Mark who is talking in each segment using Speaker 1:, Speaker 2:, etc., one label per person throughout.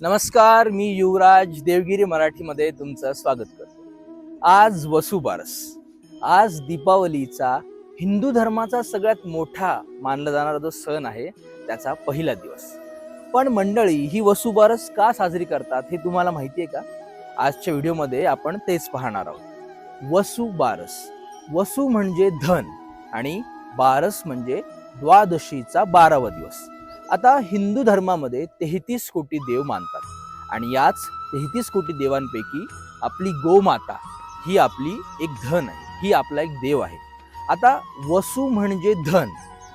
Speaker 1: नमस्कार मी युवराज देवगिरी मराठीमध्ये तुमचं स्वागत करतो. आज वसुबारस आज दीपावलीचा हिंदू धर्माचा सगळ्यात मोठा मानला जाणारा जो सण आहे त्याचा पहिला दिवस. पण मंडळी ही वसुबारस का साजरी करतात हे तुम्हाला माहिती आहे का? आजच्या व्हिडिओमध्ये आपण तेच पाहणार आहोत. वसुबारस वसु म्हणजे धन आणि बारस म्हणजे द्वादशीचा बारावा दिवस. आता हिंदू धर्मामध्ये तेहतीस कोटी देव मानतात. आणि याच तेहतीस कोटी देवांपैकी आपली गोमाता ही आपली एक धन आहे. ही आपला एक देव आहे. आता वसु म्हणजे धन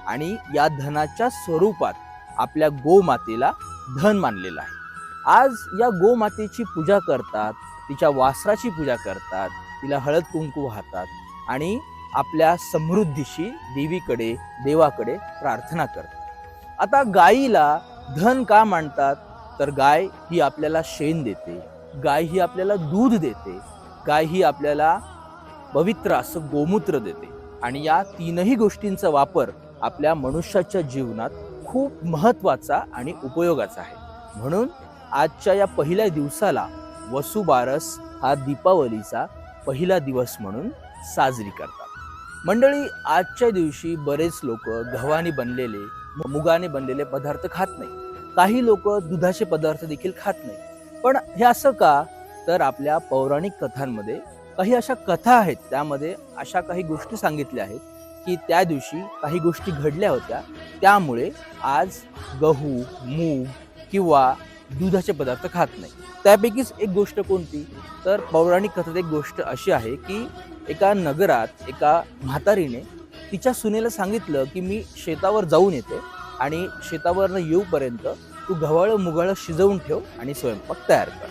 Speaker 1: आणि या धनाच्या स्वरूपात आपल्या गोमातेला धन मानलेलं आहे. आज या गोमातेची पूजा करतात तिच्या वासराची पूजा करतात तिला हळद कुंकू वाहतात आणि आपल्या समृद्धीशी देवीकडे देवाकडे प्रार्थना करतात. आता गायीला धन का मानतात? तर गाय ही आपल्याला शेण देते. गाय ही आपल्याला दूध देते. गाय ही आपल्याला पवित्र असं गोमूत्र देते. आणि या तीनही गोष्टींचा वापर आपल्या मनुष्याच्या जीवनात खूप महत्त्वाचा आणि उपयोगाचा आहे. म्हणून आजच्या या पहिल्या दिवसाला वसुबारस हा दीपावलीचा पहिला दिवस म्हणून साजरी करतात. मंडळी आजच्या दिवशी बरेच लोक गव्हाने बनलेले मुगाने बनलेले पदार्थ खात नाही. काही लोक दुधाचे पदार्थ देखील खात नाही. पण हे असं का? तर आपल्या पौराणिक कथांमध्ये काही अशा कथा आहेत. त्यामध्ये अशा काही गोष्टी सांगितल्या आहेत की त्या दिवशी काही गोष्टी घडल्या होत्या. त्यामुळे आज गहू मूग किंवा दुधाचे पदार्थ खात नाही. त्यापैकीच एक गोष्ट कोणती? तर पौराणिक कथेत एक गोष्ट अशी आहे की एका नगरात एका म्हातारीने तिच्या सुनेला सांगितलं की मी शेतावर जाऊन येते आणि शेतावरनं येऊपर्यंत तू गव्हाळं मुगाळं शिजवून ठेव आणि स्वयंपाक तयार कर.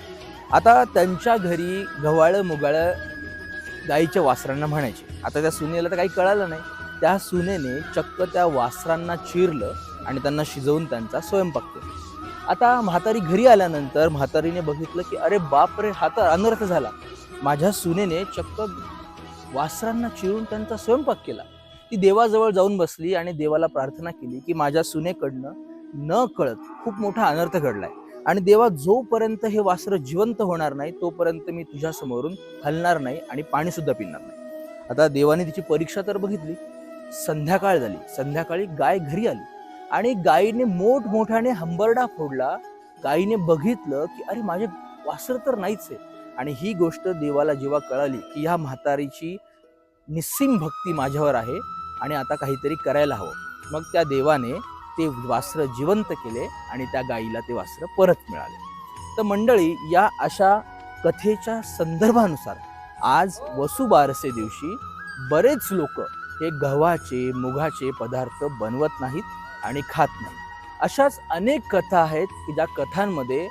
Speaker 1: आता त्यांच्या घरी गव्हाळं मुगाळं गाईच्या वासरांना म्हणायचे. आता त्या सुनेला तर काही कळालं नाही. त्या सुनेने चक्क त्या वासरांना चिरलं आणि त्यांना शिजवून त्यांचा स्वयंपाक केला. आता म्हातारी घरी आल्यानंतर म्हातारीने बघितलं की अरे बाप रे हा तर अनर्थ झाला. माझ्या सुनेने चक्क वासरांना चिरून त्यांचा स्वयंपाक केला. ती देवाजवळ जाऊन बसली आणि देवाला प्रार्थना केली की माझ्या सुनेकडनं न कळत खूप मोठा अनर्थ घडलाय. आणि देवा जोपर्यंत हे वासर जिवंत होणार नाही तोपर्यंत मी तुझ्या समोरून हलणार नाही आणि पाणी सुद्धा पिणार नाही. आता देवाने तिची परीक्षा तर बघितली. संध्याकाळ झाली. संध्याकाळी गाय घरी आली. आणि गायीने मोठमोठ्याने हंबरडा फोडला. गायीने बघितलं की अरे माझे वासर तर नाहीच आहे आणि ही गोष्ट देवाला जेव्हा कळाली की ह्या म्हातारीची निस्सिम भक्ती माझ्यावर आहे आणि आता काहीतरी करायला हवं मग त्या देवाने ते वास्त्र जिवंत केले आणि त्या गायीला ते वास्त्र परत मिळाले. तर मंडळी या अशा कथेच्या संदर्भानुसार आज वसुबारसे दिवशी बरेच लोक हे गव्हाचे मुगाचे पदार्थ बनवत नाहीत. आणि खात नाही. अशाच अनेक कथा आहेत की ज्या कथांमध्ये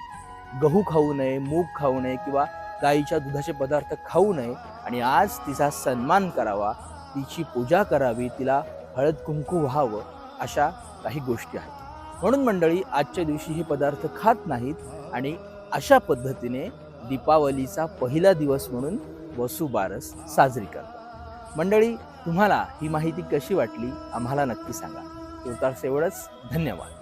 Speaker 1: गहू खाऊ नये मूग खाऊ नये किंवा गाईच्या दुधाचे पदार्थ खाऊ नये आणि आज तिचा सन्मान करावा तिची पूजा करावी तिला हळद कुंकू व्हावं अशा काही गोष्टी आहेत. म्हणून मंडळी आजच्या दिवशी हे पदार्थ खात नाहीत आणि अशा पद्धतीने दीपावलीचा पहिला दिवस म्हणून वसुबारस साजरी करतात. मंडळी तुम्हाला ही माहिती कशी वाटली आम्हाला नक्की सांगा. तुर्तास एवढंच. धन्यवाद.